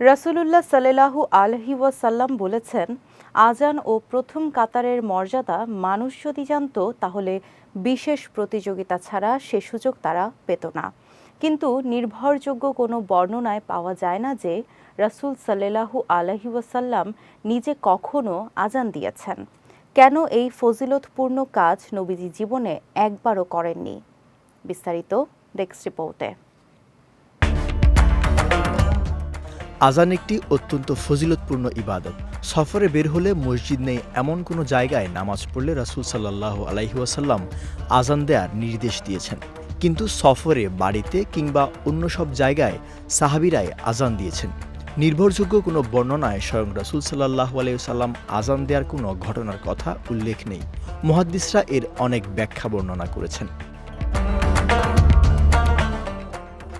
রাসূলুল্লাহ সাল্লাল্লাহু আলহি ওয়াসাল্লাম বলেছেন, আজান ও প্রথম কাতারের মর্যাদা মানুষ যদি জানত তাহলে বিশেষ প্রতিযোগিতা ছাড়া সে সুযোগ তারা পেত না। কিন্তু নির্ভরযোগ্য কোনো বর্ণনায় পাওয়া যায় না যে রাসূল সাল্লাল্লাহু আলহি ওয়াসাল্লাম নিজে কখনো আজান দিয়েছেন। কেন এই ফজিলতপূর্ণ কাজ নবীজি জীবনে একবারও করেননি? বিস্তারিত ডেস্ক রিপোর্টে। আজান একটি অত্যন্ত ফজিলতপূর্ণ ইবাদত। সফরে বের হলে মসজিদ নেই এমন কোনো জায়গায় নামাজ পড়লে রাসুল সাল্লাহ আলাইহুয়াসাল্লাম আজান দেয়ার নির্দেশ দিয়েছেন। কিন্তু সফরে বাড়িতে কিংবা অন্য সব জায়গায় সাহাবিরাই আজান দিয়েছেন। নির্ভরযোগ্য কোনো বর্ণনায় স্বয়ং রাসুল সাল্লাহ আলাইসাল্লাম আজান দেওয়ার কোনো ঘটনার কথা উল্লেখ নেই। মহাদ্দিসরা এর অনেক ব্যাখ্যা বর্ণনা করেছেন।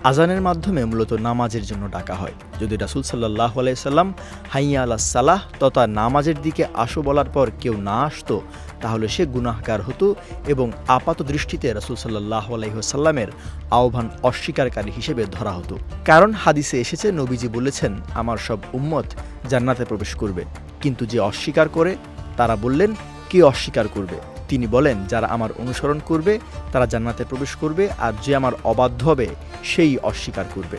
আজানের মাধ্যমে মূলত নামাজের জন্য ডাকা হয়। যদি রাসুল সাল্লাহ আলাইসাল্লাম হাইয়া আল্লাহ সালাহ তথা নামাজের দিকে আসো বলার পর কেউ না আসতো, তাহলে সে গুনাহগার হতো এবং আপাত দৃষ্টিতে রাসুল সাল্লাহ আলাইসাল্লামের আহ্বান অস্বীকারী হিসেবে ধরা হতো। কারণ হাদিসে এসেছে, নবীজি বলেছেন, আমার সব উম্মত জান্নাতে প্রবেশ করবে। কিন্তু যে অস্বীকার করে, তারা বললেন, কে অস্বীকার করবে? তিনি বলেন, যারা আমার অনুসরণ করবে, তারা জান্নাতে প্রবেশ করবে, আর যে আমার অবাধ্য হবে, সেই অস্বীকার করবে।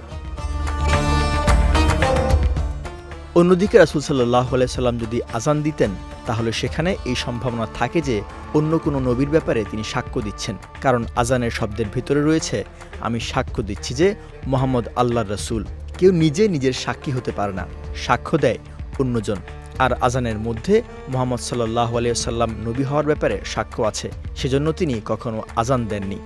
অন্যদিকে রাসুল সাল্লাহ সাল্লাম যদি আজান দিতেন, তাহলে সেখানে এই সম্ভাবনা থাকে যে, অন্য কোনো নবীর ব্যাপারে তিনি সাক্ষ্য দিচ্ছেন। কারণ আজানের শব্দের ভিতরে রয়েছে, আমি সাক্ষ্য দিচ্ছি যে, মোহাম্মদ আল্লাহ রসুল। কেউ নিজে নিজের সাক্ষী হতে পারে না। সাক্ষ্য দেয় অন্যজন। আর আজানের মধ্যে মোহাম্মদ সাল্লাহ আলিয়াল্লাম নবী হওয়ার ব্যাপারে সাক্ষ্য আছে, সেজন্য তিনি কখনো আজান দেননি।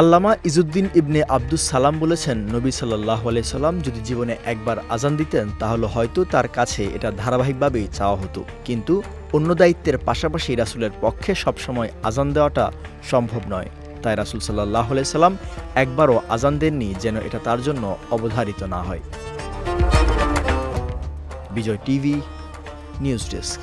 আল্লামা ইজুদ্দিন ইবনে আব্দুস সালাম বলেছেন, নবী সাল্লাহ সাল্লাম যদি জীবনে একবার আজান দিতেন, তাহলে হয়তো তার কাছে এটা ধারাবাহিকভাবেই চাওয়া হতো। কিন্তু অন্য দায়িত্বের পাশাপাশি রাসুলের পক্ষে সবসময় আজান দেওয়াটা সম্ভব নয়। তাই রাসুল সাল্লাহ সাল্লাম একবারও আজান দেননি যেন এটা তার জন্য অবধারিত না হয়। Bijoy TV, news desk.